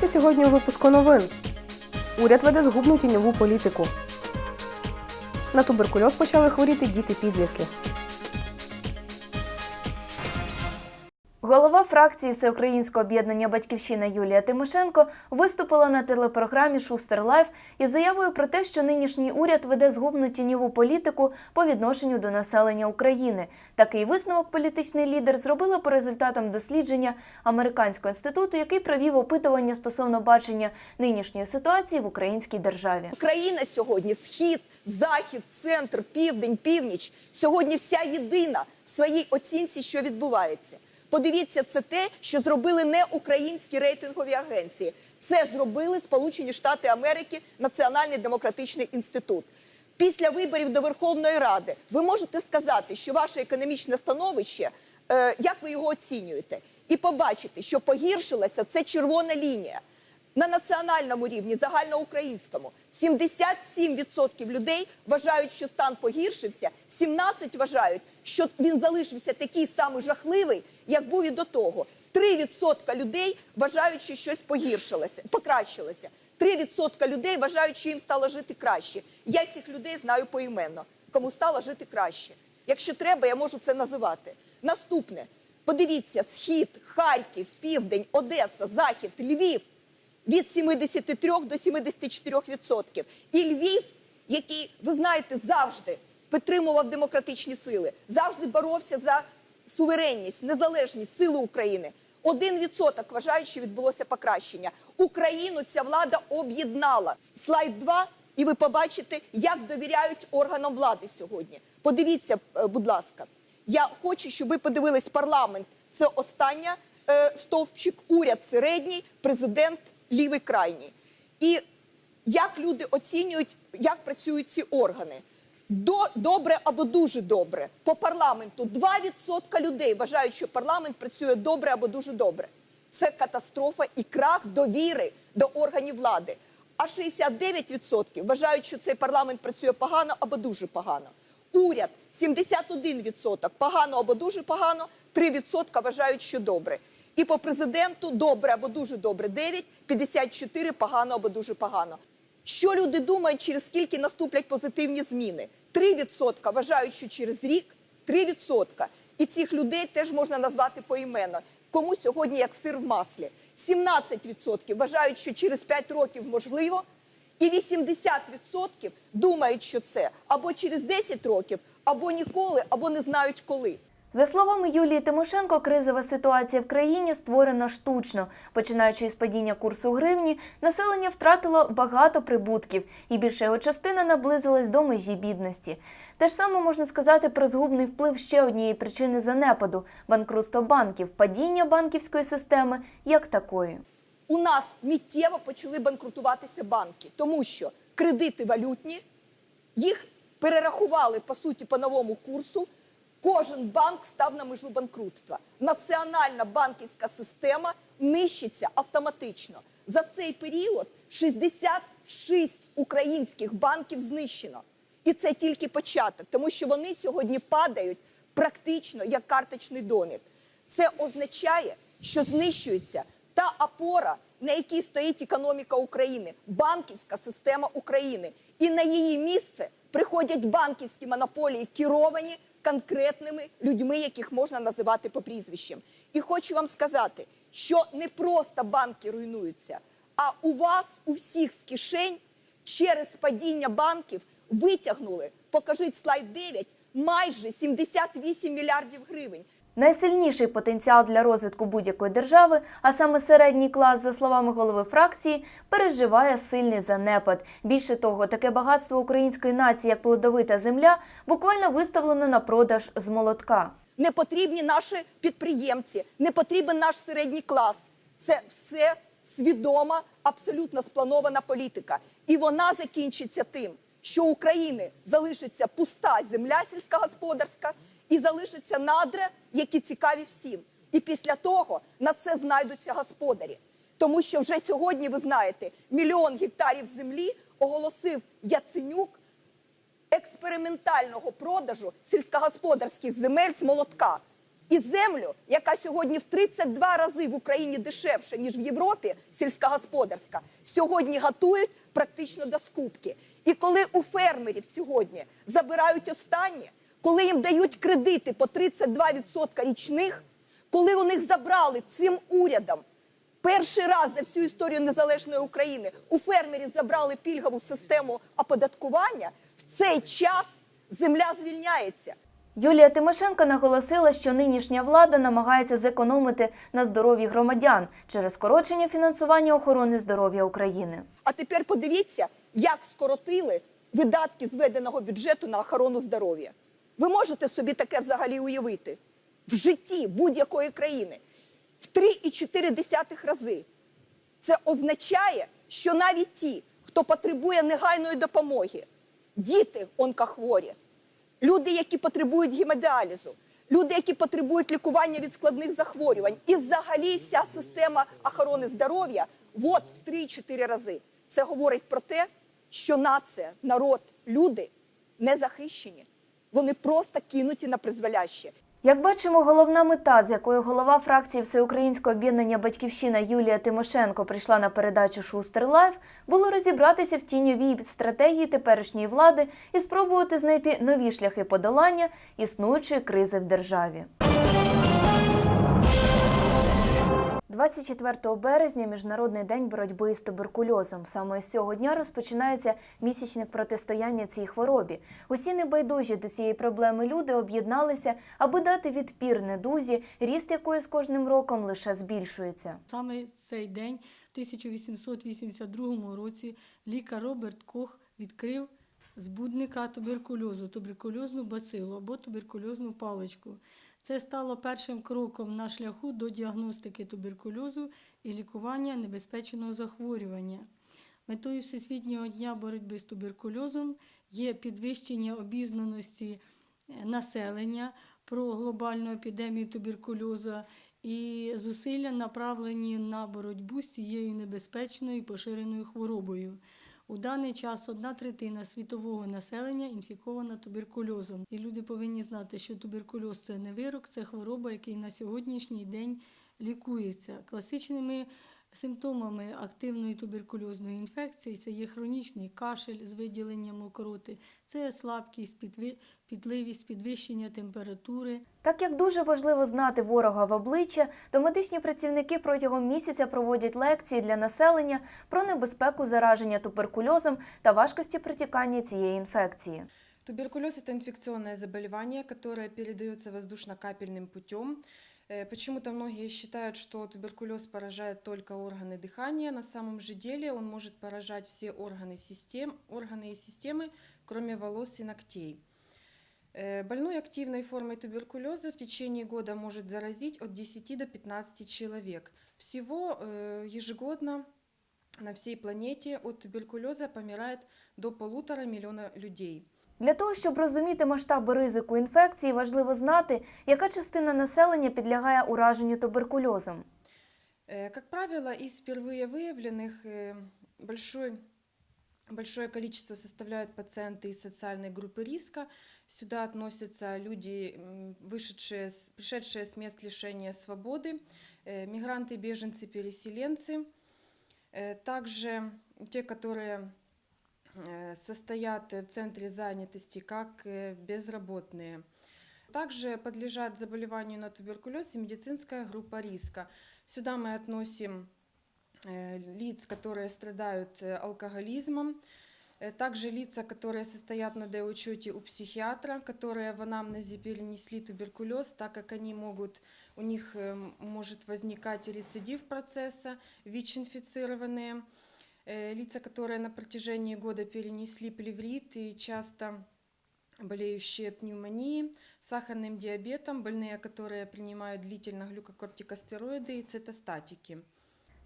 Дивіться сьогодні у випуску новин. Уряд веде згубну тіньову політику. На туберкульоз почали хворіти діти-підлітки. Голова фракції Всеукраїнського об'єднання Батьківщина Юлія Тимошенко виступила на телепрограмі Шустер Лайф із заявою про те, що нинішній уряд веде згубну тіньову політику по відношенню до населення України. Такий висновок політичний лідер зробила по результатам дослідження американського інституту, який провів опитування стосовно бачення нинішньої ситуації в українській державі. Україна сьогодні схід, захід, центр, південь, північ сьогодні вся єдина в своїй оцінці, що відбувається. Подивіться, це те, що зробили не українські рейтингові агенції. Це зробили Сполучені Штати Америки, Національний демократичний інститут. Після виборів до Верховної Ради ви можете сказати, що ваше економічне становище, е, як ви його оцінюєте, і побачите, що погіршилася це червона лінія. На національному рівні, загальноукраїнському, 77% людей вважають, що стан погіршився, 17% вважають, що він залишився такий самий жахливий, як був і до того. 3% людей вважають, що щось погіршилося, покращилося. 3% людей вважають, що їм стало жити краще. Я цих людей знаю поіменно, кому стало жити краще. Якщо треба, я можу це називати. Наступне. Подивіться, схід, Харків, Південь, Одеса, Захід, Львів від 73 до 74%. І Львів, який, ви знаєте, завжди підтримував демократичні сили, завжди боровся за суверенність, незалежність, сили України. Один відсоток вважають, що відбулося покращення. Україну ця влада об'єднала. Слайд 2, і ви побачите, як довіряють органам влади сьогодні. Подивіться, е, будь ласка. Я хочу, щоб ви подивились парламент. Це остання е, стовпчик, уряд середній, президент лівий крайній. І як люди оцінюють, як працюють ці органи? До, добре або дуже добре. По парламенту 2% людей вважають, що парламент працює добре або дуже добре. Це катастрофа і крах довіри до органів влади. А 69% вважають, що цей парламент працює погано або дуже погано. Уряд 71% погано або дуже погано, 3% вважають, що добре. І по президенту добре або дуже добре 9, 54 погано або дуже погано. Що люди думають, через скільки наступлять позитивні зміни? 3% вважають, що через рік 3%. І цих людей теж можна назвати поіменно. Кому сьогодні як сир в маслі? 17% вважають, що через 5 років можливо, і 80% думають, що це або через 10 років, або ніколи, або не знають коли. За словами Юлії Тимошенко, кризова ситуація в країні створена штучно. Починаючи із падіння курсу гривні, населення втратило багато прибутків, і більша його частина наблизилась до межі бідності. Те ж саме можна сказати про згубний вплив ще однієї причини занепаду банкрутства банків, падіння банківської системи як такої. у нас миттєво почали банкрутуватися банки, тому що кредити валютні, їх перерахували по суті по новому курсу. Кожен банк став на межу банкрутства. Національна банківська система нищиться автоматично. За цей період 66 українських банків знищено. І це тільки початок, тому що вони сьогодні падають практично як карточний домік. Це означає, що знищується та опора, на якій стоїть економіка України, банківська система України. І на її місце приходять банківські монополії, керовані конкретними людьми, яких можна називати по прізвищам. І хочу вам сказати, що не просто банки руйнуються, а у вас у всіх з кишень через падіння банків витягнули, покажіть слайд 9, майже 78 мільярдів гривень. Найсильніший потенціал для розвитку будь-якої держави, а саме середній клас, за словами голови фракції, переживає сильний занепад. Більше того, таке багатство української нації, як плодовита земля, буквально виставлено на продаж з молотка. Не потрібні наші підприємці, не потрібен наш середній клас. Це все свідома, абсолютно спланована політика. І вона закінчиться тим, що України залишиться пуста земля сільськогосподарська і залишаться надра, які цікаві всім. І після того на це знайдуться господарі. Тому що вже сьогодні, ви знаєте, мільйон гектарів землі оголосив Яценюк експериментального продажу сільськогосподарських земель з молотка. І землю, яка сьогодні в 32 рази в Україні дешевша, ніж в Європі, сільськогосподарська, сьогодні готують практично до скупки. І коли у фермерів сьогодні забирають останнє, коли їм дають кредити по 32% річних, коли у них забрали цим урядом перший раз за всю історію незалежної України у фермерів забрали пільгову систему оподаткування, в цей час земля звільняється. Юлія Тимошенко наголосила, що нинішня влада намагається зекономити на здоров'ї громадян через скорочення фінансування охорони здоров'я України. А тепер подивіться, як скоротили видатки зведеного бюджету на охорону здоров'я. Ви можете собі таке взагалі уявити в житті будь-якої країни в 3,4 рази. Це означає, що навіть ті, хто потребує негайної допомоги, діти онкохворі, люди, які потребують гемодіалізу, люди, які потребують лікування від складних захворювань, і взагалі вся система охорони здоров'я от в 3-4 рази. Це говорить про те, що нація, народ, люди не захищені. Вони просто кинуті на призволяще. Як бачимо, головна мета, з якою голова фракції Всеукраїнського об'єднання Батьківщина Юлія Тимошенко прийшла на передачу Шустер Лайф, було розібратися в тіньовій стратегії теперішньої влади і спробувати знайти нові шляхи подолання існуючої кризи в державі. 24 березня Міжнародний день боротьби з туберкульозом. Саме з цього дня розпочинається місячник протистояння цій хворобі. Усі небайдужі до цієї проблеми люди об'єдналися, аби дати відпір недузі, ріст якої з кожним роком лише збільшується. Саме цей день, в 1882 році, лікар Роберт Кох відкрив збудника туберкульозу, туберкульозну бацилу або туберкульозну паличку. Це стало першим кроком на шляху до діагностики туберкульозу і лікування небезпечного захворювання. Метою Всесвітнього дня боротьби з туберкульозом є підвищення обізнаності е, населення про глобальну епідемію туберкульозу і зусилля направлені на боротьбу з цією небезпечною і поширеною хворобою. У даний час одна третина світового населення інфікована туберкульозом. І люди повинні знати, що туберкульоз це не вирок, це хвороба, який на сьогоднішній день лікується. Класичними симптомами активної туберкульозної інфекції це є хронічний кашель з виділенням мокроти, це слабкість, підливість, підвищення температури, Так як дуже важливо знати ворога в обличчя, то медичні працівники протягом місяця проводять лекції для населення про небезпеку зараження туберкульозом та важкості протікання цієї інфекції. Туберкулез – это инфекционное заболевание, которое передается воздушно-капельным путем. Э, Почему-то многие считают, что туберкулез поражает только органы дыхания. На самом же деле он может поражать все органы, систем, органы и системы, кроме волос и ногтей. Э, Больной активной формой туберкулеза в течение года может заразить от 10 до 15 человек. Всего э, ежегодно на всей планете от туберкулеза помирает до полутора миллиона людей. Для того, щоб розуміти масштаби ризику інфекції, важливо знати, яка частина населення підлягає ураженню туберкульозом. Э, Как правило, из впервые выявленных э, большой, большое количество составляют пациенты из социальной группы риска. Сюда относятся люди, м, вышедшие, с- пришедшие с мест лишения свободы, э, мигранты, беженцы, переселенцы. Э, Также те, которые э, состоят в центре занятости как э, безработные. Также подлежат заболеванию на туберкулез и медицинская группа риска. Сюда мы относим э, лиц, которые страдают э, алкоголизмом, э, также лица, которые состоят на доучете у психиатра, которые в анамнезе перенесли туберкулез, так как они могут, у них э, может возникать рецидив процесса, ВИЧ-инфицированные, э, лица, которые на протяжении года перенесли плеврит и часто болеющие пневмонией, сахарным диабетом, больные, которые принимают длительно глюкокортикостероиды и цитостатики.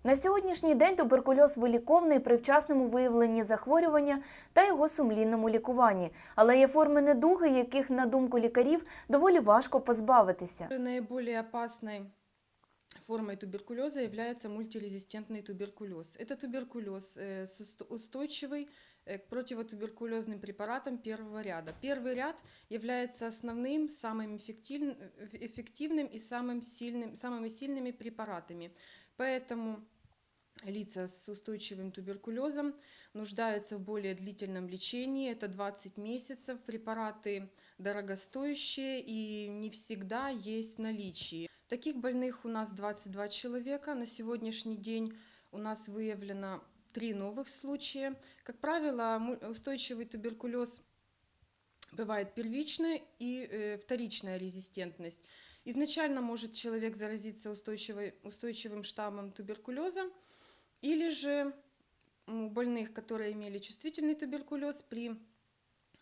На сьогоднішній день туберкульоз виліковний при вчасному виявленні захворювання та його сумлінному лікуванні, але є форми недуги, яких, на думку лікарів, доволі важко позбавитися. Наиболее опасной формой туберкулеза является мультирезистентный туберкулез. Это туберкулез э, устойчивый э, к противотуберкулезным препаратам первого ряда. Первый ряд является основным, самым эффективным, эффективным и самым сильным, самыми сильными препаратами. Поэтому лица с устойчивым туберкулезом нуждаются в более длительном лечении. Это 20 месяцев. Препараты дорогостоящие и не всегда есть в наличии. Таких больных у нас 22 человека. На сегодняшний день у нас выявлено три новых случая. Как правило, устойчивый туберкулез бывает первичная и э, вторичная резистентность. Изначально может человек заразиться устойчивым штаммом туберкулеза, или же у больных, которые имели чувствительный туберкулез при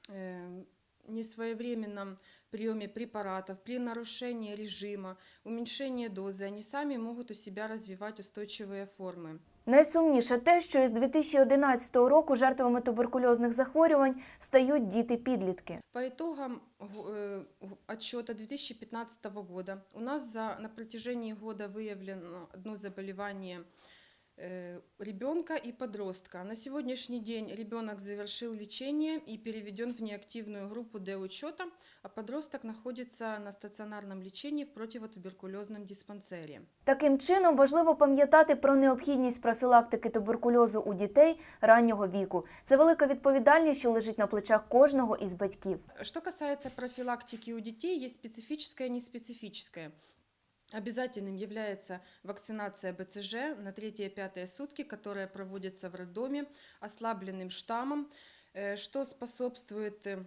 э, несвоевременном приеме препаратов, при нарушении режима, уменьшении дозы, они сами могут у себя развивать устойчивые формы. Найсумніше те, що із 2011 року жертвами туберкульозних захворювань стають діти-підлітки. По итогам го- э, г- отчета 2015 года у нас за, на протяжении года выявлено одно заболевание э, ребенка и подростка. На сегодняшний день ребенок завершил лечение и переведен в неактивную группу Д учета, а подросток находится на стационарном лечении в противотуберкулезном диспансере. Таким чином, важливо пам'ятати про необхідність профілактики туберкульозу у дітей раннього віку. Це велика відповідальність, що лежить на плечах кожного із батьків. Что касается профилактики у детей, есть специфическое и неспецифическое. Обязательным является вакцинация БЦЖ на 3-5 сутки, которая проводится в роддоме ослабленным штаммом, э, что способствует э,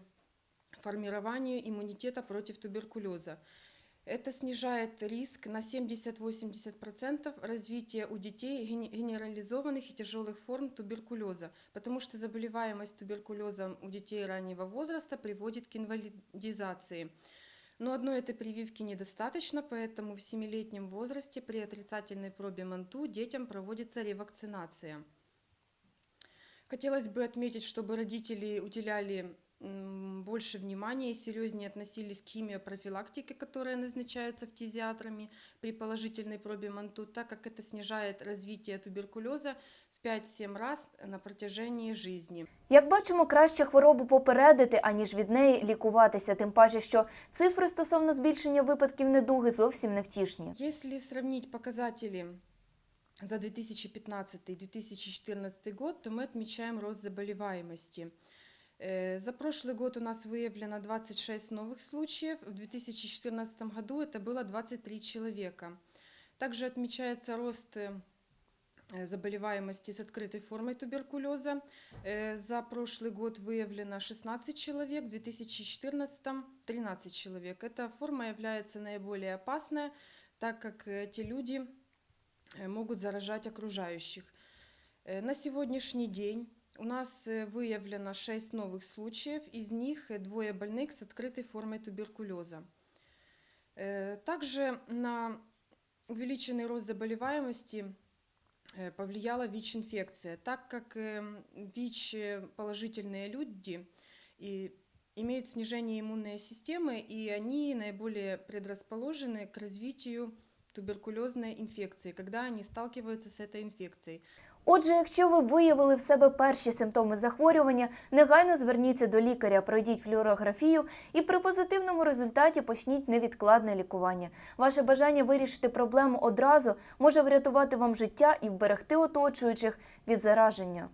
формированию иммунитета против туберкулеза. Это снижает риск на 70-80% развития у детей ген- генерализованных и тяжелых форм туберкулеза, потому что заболеваемость туберкулезом у детей раннего возраста приводит к инвалидизации. Но одной этой прививки недостаточно, поэтому в 7-летнем возрасте при отрицательной пробе МАНТУ детям проводится ревакцинация. Хотелось бы отметить, чтобы родители уделяли больше внимания и серьезнее относились к химиопрофилактике, которая назначается фтизиатрами при положительной пробе МАНТУ, так как это снижает развитие туберкулеза 5-7 раз на протяжении жизни. Як бачимо, краще хворобу попередити, аніж від неї лікуватися, тим паче, що цифри стосовно збільшення випадків недуги зовсім не втішні. Если сравнить показатели за 2015-2014 год, то мы отмечаем рост заболеваемости. Э, За прошлый год у нас выявлено 26 новых случаев, в 2014 году это было 23 человека. Также отмечается рост э, э, заболеваемости с открытой формой туберкулеза. Э, За прошлый год выявлено 16 человек, в 2014 13 человек. Эта форма является наиболее опасная, так как э, эти люди э, могут заражать окружающих. Э, На сегодняшний день у нас э, выявлено 6 новых случаев, из них э, двое больных с открытой формой туберкулеза. Э, Также на увеличенный рост заболеваемости э, повлияла ВИЧ-инфекция, так как эм, ВИЧ-положительные люди и имеют снижение иммунной системы, и они наиболее предрасположены к развитию туберкулезной инфекции, когда они сталкиваются с этой инфекцией. Отже, якщо ви виявили в себе перші симптоми захворювання, негайно зверніться до лікаря, пройдіть флюорографію і при позитивному результаті почніть невідкладне лікування. Ваше бажання вирішити проблему одразу може врятувати вам життя і вберегти оточуючих від зараження.